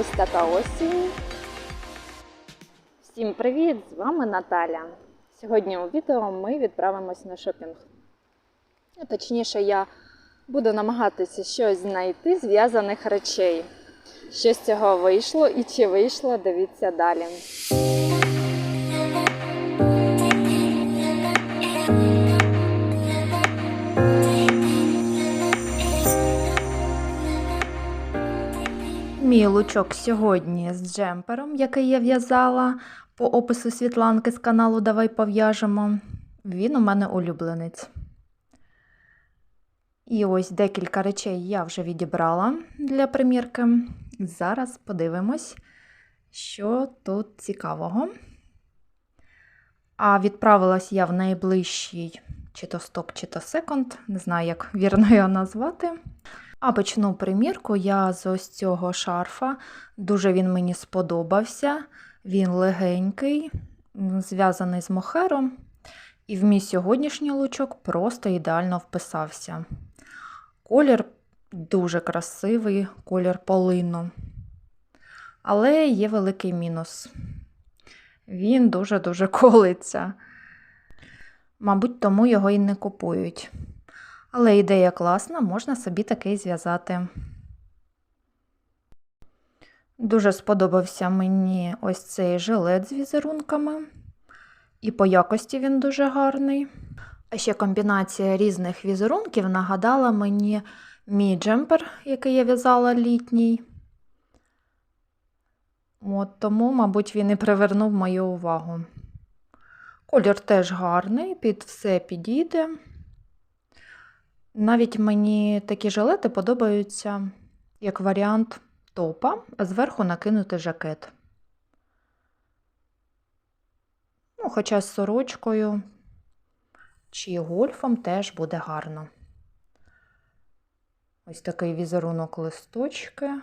ось така осінь. Всім привіт! З вами Наталя. Сьогодні у відео ми відправимось на шопінг. Точніше, я буду намагатися щось знайти зв'язаних речей. Що з цього вийшло і чи вийшло, дивіться далі. Лучок сьогодні з джемпером, який я в'язала по опису Світланки з каналу Давай пов'яжемо. Він у мене улюбленець. І ось декілька речей я вже відібрала для примірки. Зараз подивимось, що тут цікавого. А відправилась я в найближчий чи то сток, чи то секонд, не знаю, як вірно його назвати. А почну примірку я з ось цього шарфа. Дуже він мені сподобався. Він легенький, зв'язаний з мохером. І в мій сьогоднішній лучок просто ідеально вписався. Колір дуже красивий, колір полину. Але є великий мінус. Він дуже-дуже колиться. Мабуть, тому його і не купують. Але ідея класна, можна собі такий зв'язати. Дуже сподобався мені ось цей жилет з візерунками. І по якості він дуже гарний. А ще комбінація різних візерунків нагадала мені мій джемпер, який я в'язала літній. От тому, мабуть, він і привернув мою увагу. Колір теж гарний, під все підійде. Навіть мені такі жилети подобаються як варіант топа, а зверху накинути жакет. Ну, хоча з сорочкою чи гольфом теж буде гарно. Ось такий візерунок листочки.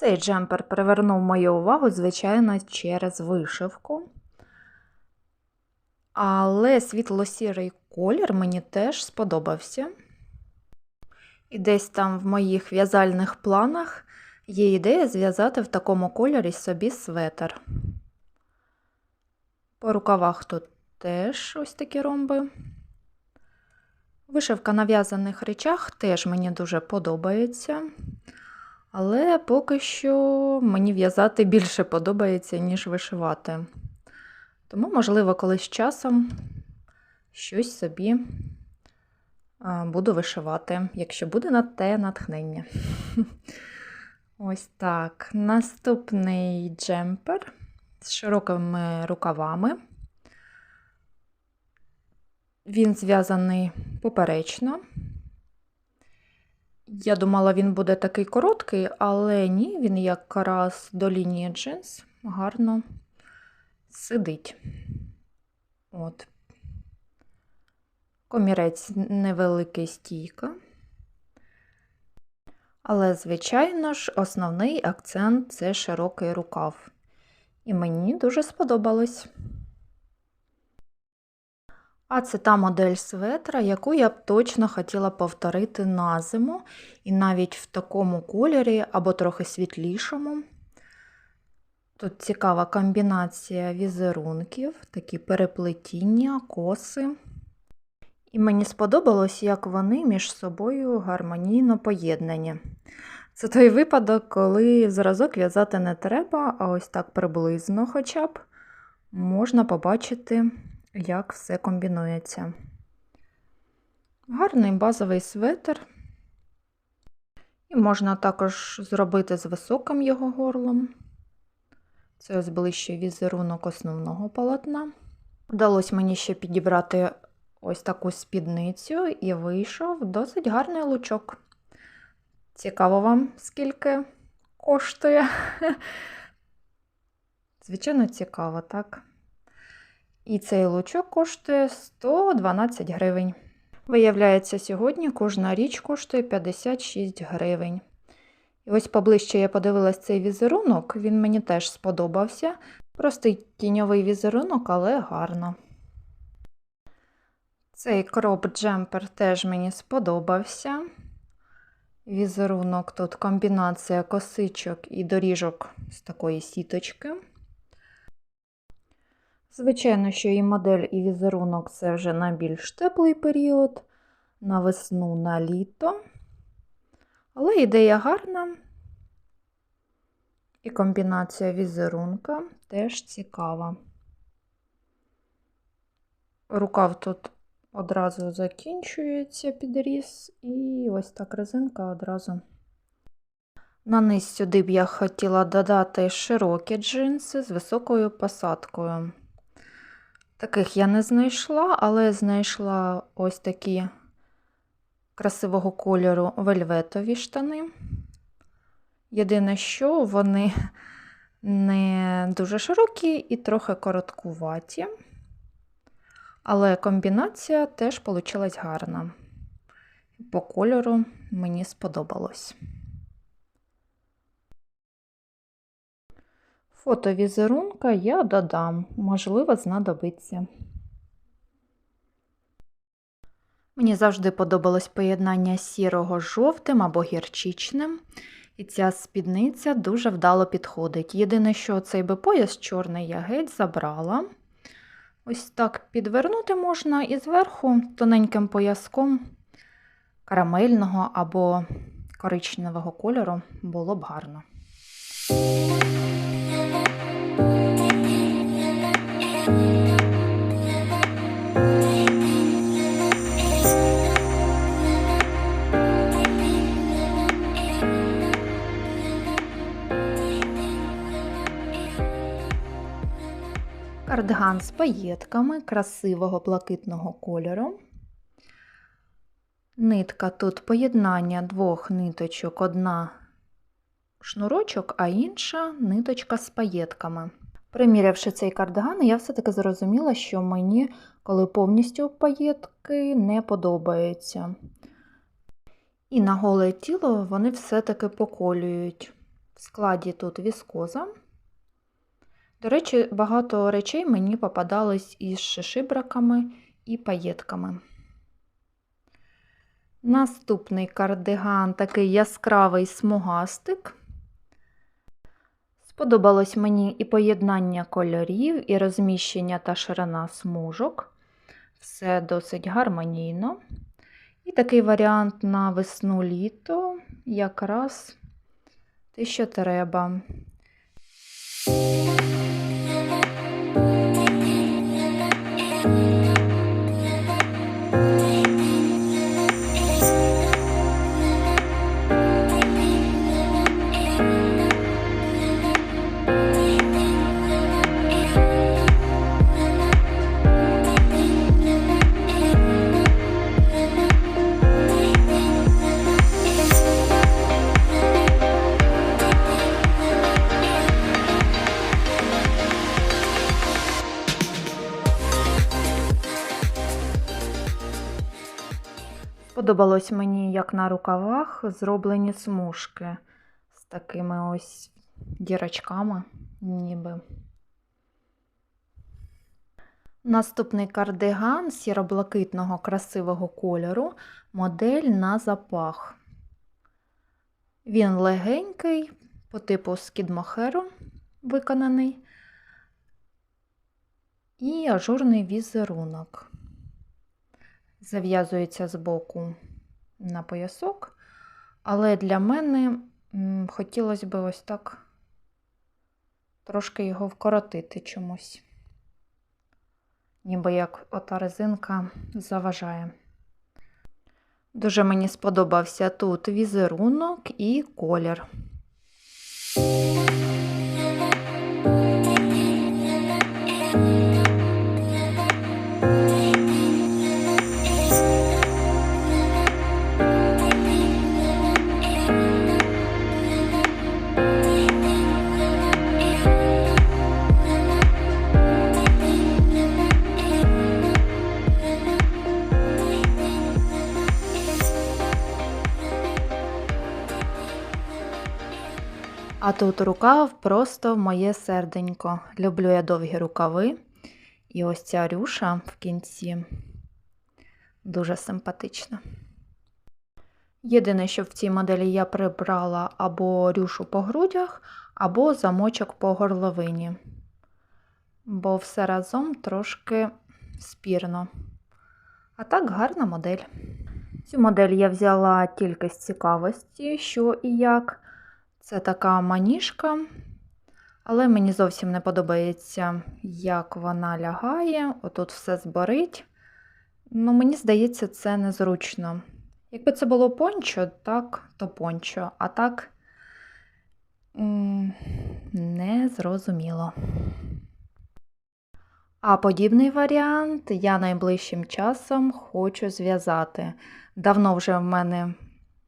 Цей джемпер привернув мою увагу, звичайно, через вишивку. Але світло-сірий колір мені теж сподобався. І десь там в моїх в'язальних планах є ідея зв'язати в такому кольорі собі светр. По рукавах тут теж ось такі ромби. Вишивка на в'язаних речах теж мені дуже подобається. Але поки що мені в'язати більше подобається, ніж вишивати. Тому, можливо, колись часом щось собі буду вишивати, якщо буде на те натхнення. Ось так. Наступний джемпер з широкими рукавами. Він зв'язаний поперечно. Я думала, він буде такий короткий, але ні, він якраз до лінії джинс гарно сидить. От. Комірець невеликий стійка. Але, звичайно ж, основний акцент це широкий рукав. І мені дуже сподобалось. А це та модель светра, яку я б точно хотіла повторити на зиму, і навіть в такому кольорі або трохи світлішому. Тут цікава комбінація візерунків, такі переплетіння, коси. І мені сподобалось, як вони між собою гармонійно поєднані. Це той випадок, коли зразок в'язати не треба, а ось так приблизно хоча б можна побачити як все комбінується. Гарний базовий светр. І можна також зробити з високим його горлом. Це ось ближче візерунок основного полотна. Вдалося мені ще підібрати ось таку спідницю і вийшов досить гарний лучок. Цікаво вам, скільки коштує? Звичайно, цікаво, так? І цей лучок коштує 112 гривень. Виявляється, сьогодні кожна річ коштує 56 гривень. І ось поближче я подивилась цей візерунок, він мені теж сподобався. Простий тіньовий візерунок, але гарно. Цей кроп джемпер теж мені сподобався. Візерунок тут комбінація косичок і доріжок з такої сіточки. Звичайно, що і модель, і візерунок це вже на більш теплий період, на весну, на літо. Але ідея гарна. І комбінація візерунка теж цікава. Рукав тут одразу закінчується підріз, і ось так резинка одразу. На низ сюди б я хотіла додати широкі джинси з високою посадкою. Таких я не знайшла, але знайшла ось такі красивого кольору вельветові штани. Єдине, що вони не дуже широкі і трохи короткуваті. Але комбінація теж вийшла гарна. По кольору мені сподобалось. Фото візерунка я додам, можливо, знадобиться. Мені завжди подобалось поєднання сірого з жовтим або гірчичним. І ця спідниця дуже вдало підходить. Єдине, що цей би пояс чорний я геть забрала. Ось так підвернути можна і зверху тоненьким пояском карамельного або коричневого кольору було б гарно. Кардиган з паєтками красивого блакитного кольору. Нитка тут поєднання двох ниточок, одна шнурочок, а інша ниточка з паєтками. Примірявши цей кардиган, я все-таки зрозуміла, що мені, коли повністю паєтки, не подобаються. І на голе тіло вони все-таки поколюють. В складі тут віскоза. До речі, багато речей мені попадались із шишибраками і паєтками. Наступний кардиган такий яскравий смугастик. Сподобалось мені і поєднання кольорів, і розміщення та ширина смужок. Все досить гармонійно. І такий варіант на весну-літо якраз те, що треба. Сподобалось мені, як на рукавах, зроблені смужки з такими ось дірочками, ніби. Наступний кардиган сіро-блакитного красивого кольору, модель на запах. Він легенький, по типу скідмохеру виконаний, і ажурний візерунок зав'язується з боку на поясок, але для мене хотілося б ось так трошки його вкоротити чомусь, ніби як ота резинка заважає. Дуже мені сподобався тут візерунок і колір. А тут рукав просто моє серденько. Люблю я довгі рукави. І ось ця рюша в кінці Дуже симпатична. Єдине, що в цій моделі я прибрала або рюшу по грудях, або замочок по горловині, бо все разом трошки спірно. А так гарна модель. Цю модель я взяла тільки з цікавості, що і як. Це така маніжка, але мені зовсім не подобається, як вона лягає. Отут все зборить. Ну, мені здається, це незручно. Якби це було пончо, так, то пончо, а так м, не зрозуміло. А подібний варіант я найближчим часом хочу зв'язати. Давно вже в мене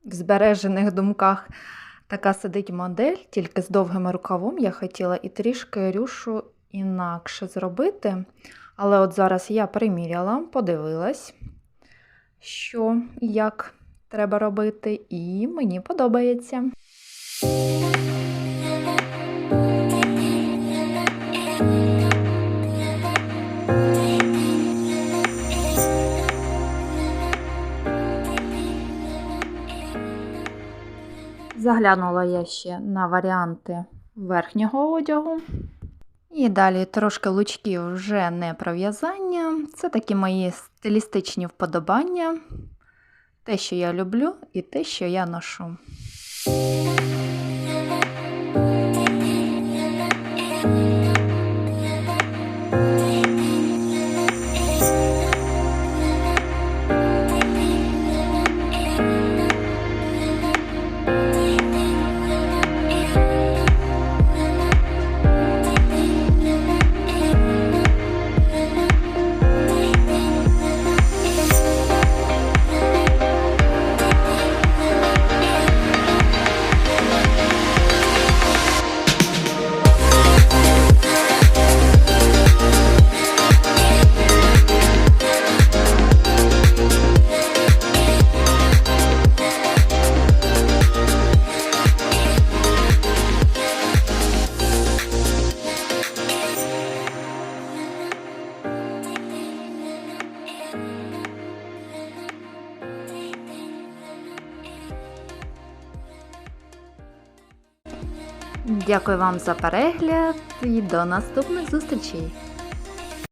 в збережених думках така сидить модель, тільки з довгим рукавом я хотіла і трішки рюшу інакше зробити. Але от зараз я приміряла, подивилась, що і як треба робити, і мені подобається. Заглянула я ще на варіанти верхнього одягу. І далі трошки лучків вже не про в'язання. Це такі мої стилістичні вподобання. Те, що я люблю, і те, що я ношу. Дякую вам за перегляд і до наступних зустрічей!